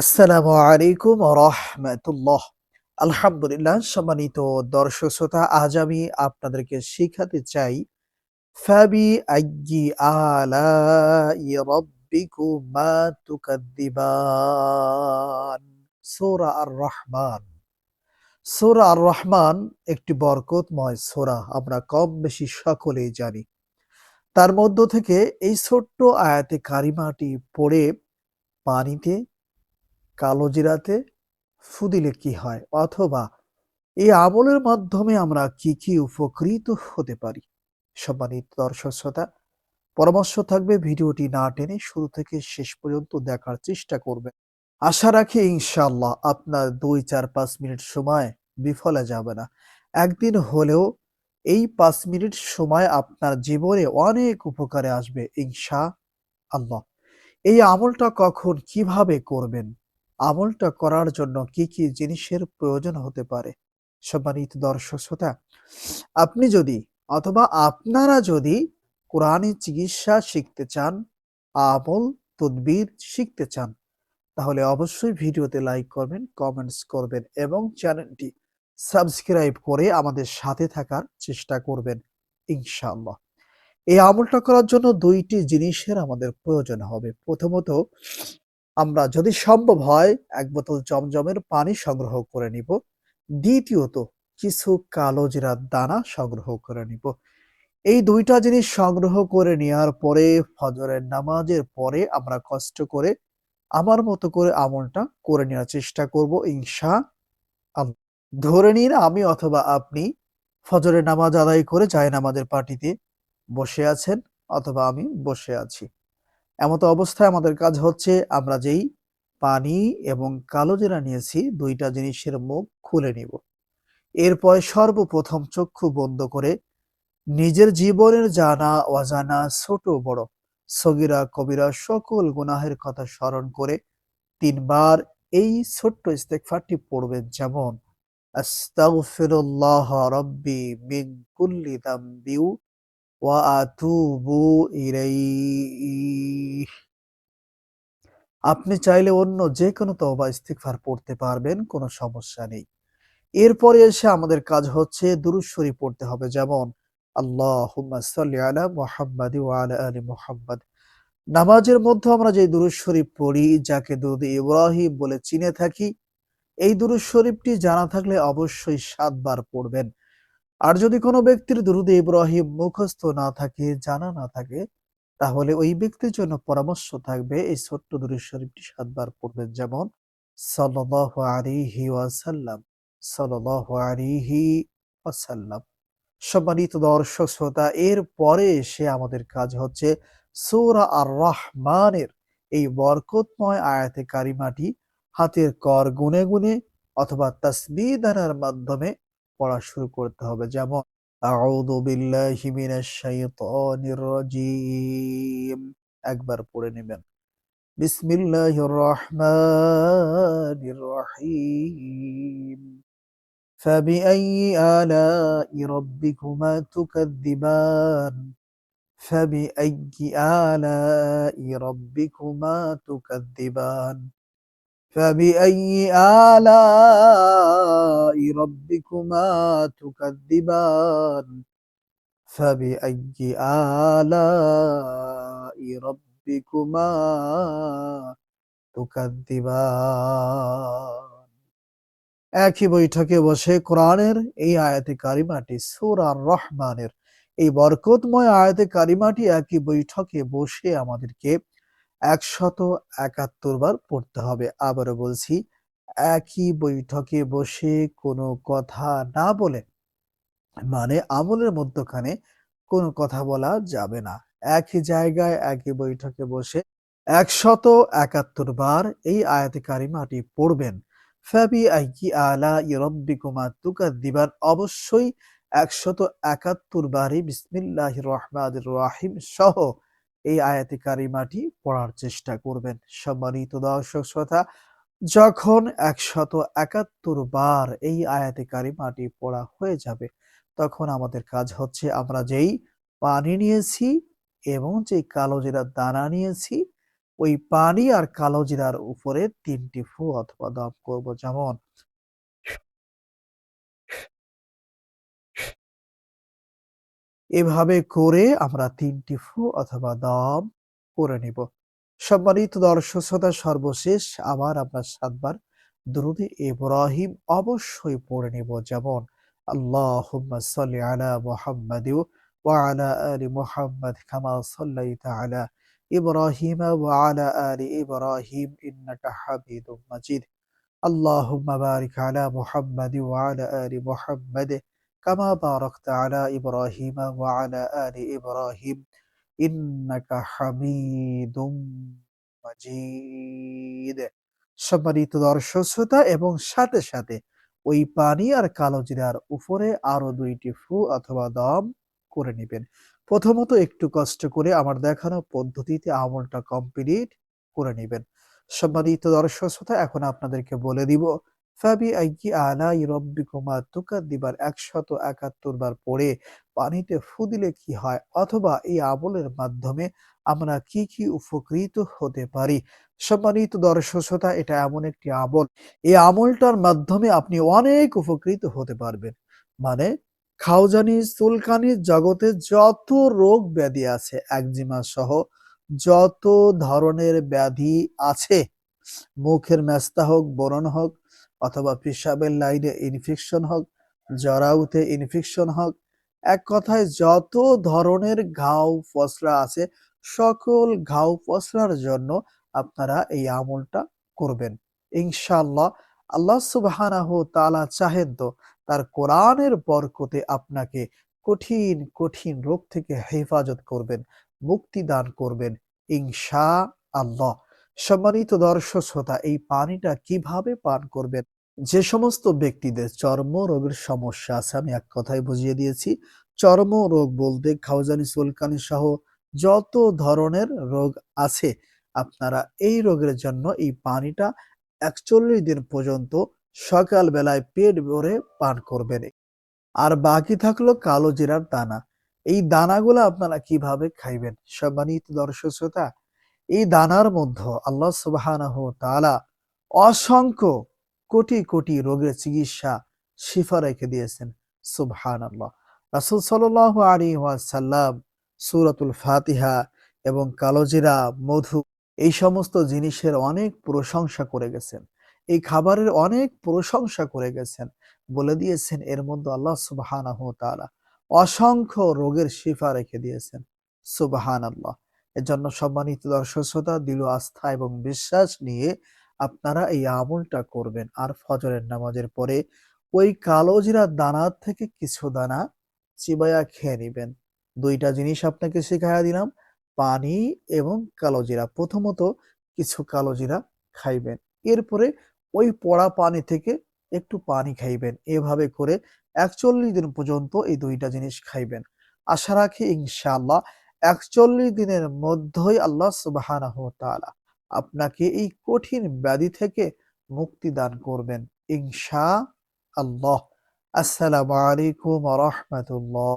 আসসালামু আলাইকুম রহমতুল্লাহ। আলহামদুলিল্লাহ, সম্মানিত দর্শক শ্রোতা, আজ আমি আপনাদেরকে শিখাতে চাই, ফাবি আইয়ি আলাই রাব্বিকুমা তুকাদ্দিবান। সূরা আর রহমান সূরা আর রহমান একটি বরকতময় সূরা, আমরা কম বেশি সকলেই জানি। তার মধ্য থেকে এই ছোট্ট আয়াতে কারিমাটি পড়ে পানিতে কালো জিরাতে ফু দিলে কি হয়? অথবা এই আমলের মাধ্যমে আমরা কি কি উপকৃত হতে পারি? সম্মানিত দর্শক শ্রোতা, পরামর্শ থাকবে ভিডিওটি না টেনে শুরু থেকে শেষ পর্যন্ত দেখার চেষ্টা করবেন। আশা রাখি ইনশাল্লাহ আপনার দুই, চার, পাঁচ মিনিট সময় বিফলে যাবে না। একদিন হলেও এই পাঁচ মিনিট সময় আপনার জীবনে অনেক উপকারে আসবে ইনশা আল্লাহ এই আমলটা কখন কীভাবে করবেন? আমলটা করার জন্য কি কি জিনিসের প্রয়োজন হতে পারে? সম্মানিত দর্শক শ্রোতা, আপনি যদি অথবা আপনারা যদি কোরআনের চিকিৎসা শিখতে চান, আমল, তদবির শিখতে চান, তাহলে অবশ্যই ভিডিওতে লাইক করবেন, কমেন্টস করবেন এবং চ্যানেলটি সাবস্ক্রাইব করে আমাদের সাথে থাকার চেষ্টা করবেন, ইনশাআল্লাহ। এই আমলটা করার জন্য দুইটি জিনিসের আমাদের প্রয়োজন হবে। প্রথমত আমরা যদি সম্ভব হয়, এক বোতল জমজমের পানি সংগ্রহ করে নিব। দ্বিতীয়ত, কিছু কালো জিরার দানা সংগ্রহ করে নিব। এই দুইটা জিনিস সংগ্রহ করে নেওয়ার পরে, ফজরের নামাজের পরে আমরা কষ্ট করে, আমার মতো করে আমলটা করে নেওয়ার চেষ্টা করব, ইনশা ধরে নিন আমি অথবা আপনি ফজরের নামাজ আদায় করে যায় নামাজের পার্টিতে বসে আছেন, অথবা আমি বসে আছি। এমতো অবস্থায় আমাদের কাজ হচ্ছে আমরা যেই পানি এবং কালো জিরা নিয়েছি, দুইটা জিনিসের মুখ খুলে নিব। এরপর সর্বপ্রথম চক্ষু বন্ধ করে নিজের জীবনের জানা, অজানা, ছোট বড় সগিরা, কবিরা সকল গুনাহের কথা স্মরণ করে তিনবার এই ছোট্ট ইস্তেকফারটি পড়বেন যেমন, আস্তাগফিরুল্লাহ রব্বি মিন কুল্লি দামবি ওয়া আতুবু ইলাইহি। আপনি চাইলে অন্য যে কোনো তওবা ইস্তিগফার পড়তে পারবেন, কোনো সমস্যা নেই। এরপরে এসে আমাদের কাজ হচ্ছে দুরূদ শরীফ পড়তে হবে, যেমন আল্লাহ মুহাম্মাদ। নামাজের মধ্যে আমরা যে দুরূদ শরীফ পড়ি, যাকে দুরূদ ইব্রাহিম বলে চিনে থাকি, এই দুরূদ শরীফটি জানা থাকলে অবশ্যই সাতবার পড়বেন। আর যদি কোনো ব্যক্তির দুরূদ ইব্রাহিম মুখস্থ না থাকে, জানা না থাকে তাহলে ওই ব্যক্তির জন্য পরামর্শ থাকবে এই ছোট্ট দুরূদ শরীফটি সাতবার পড়বেন। যেমন আলাইহি ওয়াসাল্লাম আলাইহি ওয়াসাল্লাম। সম্মানিত দর্শক শ্রোতা, এর পরে এসে আমাদের কাজ হচ্ছে সূরা আর রহমানের এই বরকতময় আয়াতে কারিমাটি হাতের কর গুনে গুনে অথবা তাসবিহ দানার মাধ্যমে পড়া শুরু করতে হবে। যেমন আউযু বিল্লাহি মিনাশ শাইতানির রাজীম একবার পড়ে নেবেন বিসমিল্লাহির রহমানির রহিম فبأي آلاء ربكما تكذبان فبأي آلاء ربكما تكذبان فبأي آلاء ربكما تكذبان فبأي آلاء ربكما تكذبان একই বৈঠকে বসে কোরআনের এই আয়াতে কারিমাটি সূরা রহমানের এই বরকতময় আয়াতে কারিমাটি একই বৈঠকে বসে আমাদেরকে একশত একাত্তর বার পড়তে হবে। আবারও বলছি, একই বৈঠকে বসে কোনো কথা না বলে মানে আমলের মধ্যখানে কোনো কথা বলা যাবে না। একই জায়গায়, একই বৈঠকে বসে একশত একাত্তর বার এই আয়াতে কারিমাটি পড়বেন। ফাবি আইকি আলা ইরব্বিকুমা দিবার অবশ্যই একশত একাত্তর বারই বিসমিল্লাহ রহমান রাহিম সহ এই আয়াতে কারিমাটি পড়ার চেষ্টা করবেন। সম্মানিত দর্শক শ্রোতা, যখন একশত একাত্তর বার এই আয়াতে কারিমাটি পড়া হয়ে যাবে, তখন আমাদের কাজ হচ্ছে আমরা যেই পানি নিয়েছি এবং যে কালো জিরার দানা নিয়েছি, ওই পানি আর কালো জিরার উপরে ৩ টি ফু অথবা দম করব। যেমন এভাবে করে আমরা তিনটি ফু অথবা দম করে নিব। সম্মানিত দর্শক শ্রোতা, সর্বশেষ আবার আমরা ৭ বার দরুদে ইব্রাহিম অবশ্যই পড়ে নিব যেমন, আল্লাহুম্মা সাল্লি আলা মুহাম্মাদি ওয়া আলা আলি মুহাম্মাদ কামা সাল্লাইতা আলা ইব্রাহিম ওয়া আলা আলি ইব্রাহিম ইন্নাকা হামিদুম মাজিদ আল্লাহুম্মা বারিক আলা মুহাম্মাদি ওয়া আলা আলি মুহাম্মাদ কামা বারাকতা আলা ইব্রাহিম সম্মানিত দর্শক শ্রোতা, এবং সাথে সাথে ওই পানি আর কালো জিরার উপরে আরও দুইটি ফু অথবা দম করে নেবেন। প্রথমত একটু কষ্ট করে আমার দেখানো পদ্ধতিতে আমলটা কমপ্লিট করে নেবেন। সম্মানিত দর্শক শ্রোতা, এখন আপনাদেরকে বলে দিব ফাবি আইকি আলা রব্বিকুমা তুকাদ্দিবার একশত একাত্তর বার পড়ে পানিতে ফু দিলে কি হয়? অথবা এই আমলের মাধ্যমে আমরা কি কি উপকৃত হতে পারি? সম্মানিত দর্শক শ্রোতা, এটা এমন একটি আমল। এই আমলটার মাধ্যমে আপনি অনেক উপকৃত হতে পারবেন। মানে খাওজানি, চুলকানি জগতে যত রোগ ব্যাধি আছে, একজিমা সহ যত ধরনের ব্যাধি আছে, মুখের মেস্তা হোক বরণ হোক অথবা পেশাবের লাইনে ইনফেকশন হোক জরাউতে ইনফেকশন হোক, এক কথায় যত ধরনের ঘাও ফসলা আছে, সকল ঘাও ফসলার জন্য আপনারা এই আমলটা করবেন। ইনশাল্লাহ আল্লাহ সুবহানাহু তাআলা চাহেন তো তার কোরআনের বরকতে আপনাকে কঠিন কঠিন রোগ থেকে হেফাজত করবেন, মুক্তি দান করবেন। ইনশা আল্লাহ সম্মানিত দর্শক শ্রোতা, এই পানিটা কীভাবে পান করবেন? যে সমস্ত ব্যক্তিদের চর্ম রোগের সমস্যা আছে, আমি এক কথায় বুঝিয়ে দিয়েছি। চর্ম রোগ বলতে খাওজানি, চুলকানি সহ যত ধরনের রোগ আছে, আপনারা এই রোগের জন্য এই পানিটা একচল্লিশ দিন পর্যন্ত সকাল বেলায় পেট ভরে পান করবেন। আর বাকি থাকল কালো জিরার দানা। এই দানাগুলো আপনারা কীভাবে খাইবেন? সম্মানিত দর্শক শ্রোতা এই দানার মধ্যে আল্লাহ তাআলা অসংখ্য কোটি কোটি রোগের চিকিৎসা শিফা রেখে দিয়েছেন। সুবহান আল্লাহ রাসুল সাল্লাহ আলী ওয়াসাল্লাম সুরাতুল ফাতিহা এবং কালোজিরা মধু এই সমস্ত জিনিসের অনেক প্রশংসা করে গেছেন। এই খাবারের অনেক প্রশংসা করে গেছেন। বলে দিয়েছেন এর মধ্যে আল্লাহ সুবাহানাহ তাআলা অসংখ্য রোগের শিফা রেখে দিয়েছেন। সুবাহান আল্লাহ এজন্য সম্মানিত দর্শক শ্রোতা দিল আস্থা এবং বিশ্বাস নিয়ে আপনারা এই আমলটা করবেন। আর ফজরের নামাজের পরে ওই কালো জিরার দানার থেকে কিছু দানা চিবায়া খেয়ে নিবেন। দুইটা জিনিস আপনাকে শেখাইয়া দিলাম, পানি এবং কালো জিরা। প্রথমত কিছু কালো জিরা খাইবেন। এরপরে ওই পড়া পানি থেকে একটু পানি খাইবেন। এভাবে করে একচল্লিশ দিন পর্যন্ত এই দুইটা জিনিস খাইবেন। আশা রাখি ইনশাআল্লাহ একচল্লিশ দিনের মধ্যেই আল্লাহ সুবাহ আপনাকে এই কঠিন ব্যাধি থেকে মুক্তি দান করবেন। ইনশা আল্লাহ। আসসালামু আলাইকুম রহমতুল্লাহ।